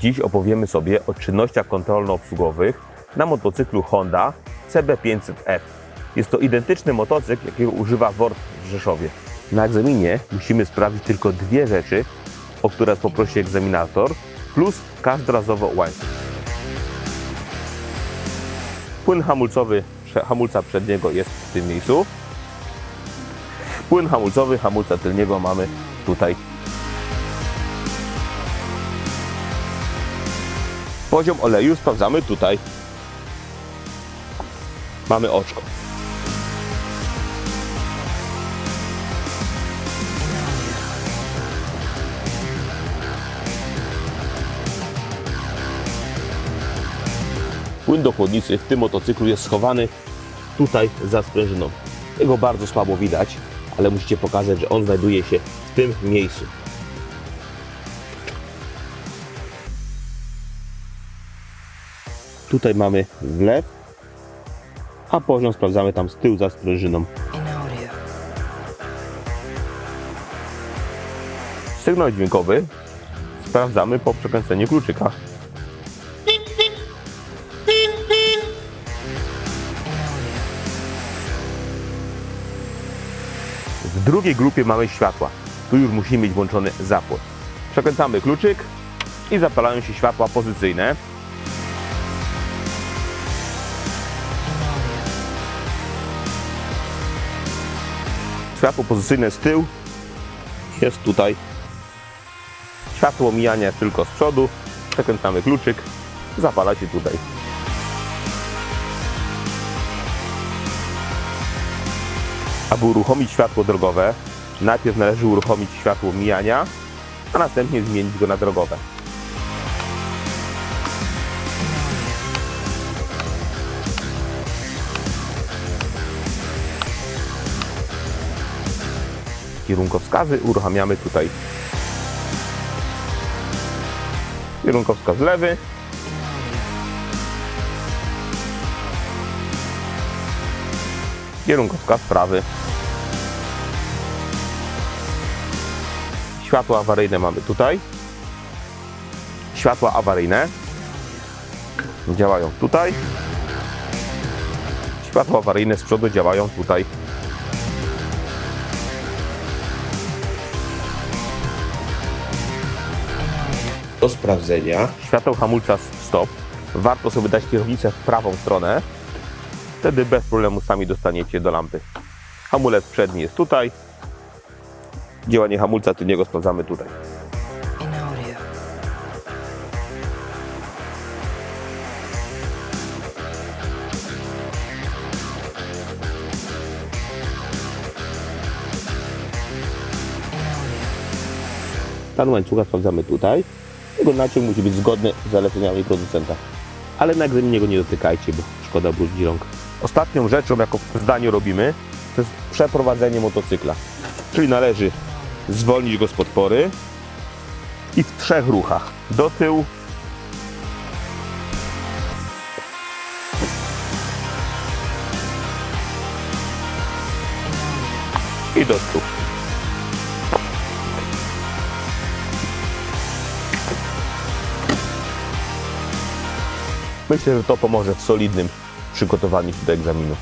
Dziś opowiemy sobie o czynnościach kontrolno-obsługowych na motocyklu Honda CB500F. Jest to identyczny motocykl, jakiego używa WORD w Rzeszowie. Na egzaminie musimy sprawdzić tylko dwie rzeczy, o które poprosi egzaminator, plus każdorazowo łańcuch. Płyn hamulcowy hamulca przedniego jest w tym miejscu. Płyn hamulcowy hamulca tylniego mamy tutaj Poziom oleju sprawdzamy tutaj. Mamy oczko. Płyn do chłodnicy w tym motocyklu jest schowany tutaj za sprężyną. Jego bardzo słabo widać, ale musicie pokazać, że on znajduje się w tym miejscu. Tutaj mamy wlew, a poziom sprawdzamy tam z tyłu za sprężyną. Sygnał dźwiękowy sprawdzamy po przekręceniu kluczyka. W drugiej grupie mamy światła. Tu już musimy mieć włączony zapłon. Przekręcamy kluczyk i zapalają się światła pozycyjne. Światło pozycyjne z tyłu jest tutaj. Światło mijania tylko z przodu. Przekręcamy kluczyk. Zapala się tutaj. Aby uruchomić światło drogowe, najpierw należy uruchomić światło mijania, a następnie zmienić go na drogowe. Kierunkowskazy uruchamiamy tutaj. Kierunkowskaz lewy. Kierunkowskaz prawy. Światła awaryjne mamy tutaj. Światła awaryjne działają tutaj. Światła awaryjne z przodu działają tutaj. Do sprawdzenia światło hamulca stop. Warto sobie dać kierownicę w prawą stronę. Wtedy bez problemu sami dostaniecie do lampy. Hamulec przedni jest tutaj. Działanie hamulca tylniego sprawdzamy tutaj. Stan łańcucha sprawdzamy tutaj. Jego naciąg musi być zgodny z zaleceniami producenta. Ale na egzaminie go nie dotykajcie, bo szkoda brudzi rąk. Ostatnią rzeczą, jaką w zdaniu robimy, to jest przeprowadzenie motocykla. Czyli należy zwolnić go z podpory i w trzech ruchach. Do tyłu, i do tyłu. Myślę, że to pomoże w solidnym przygotowaniu się do egzaminu.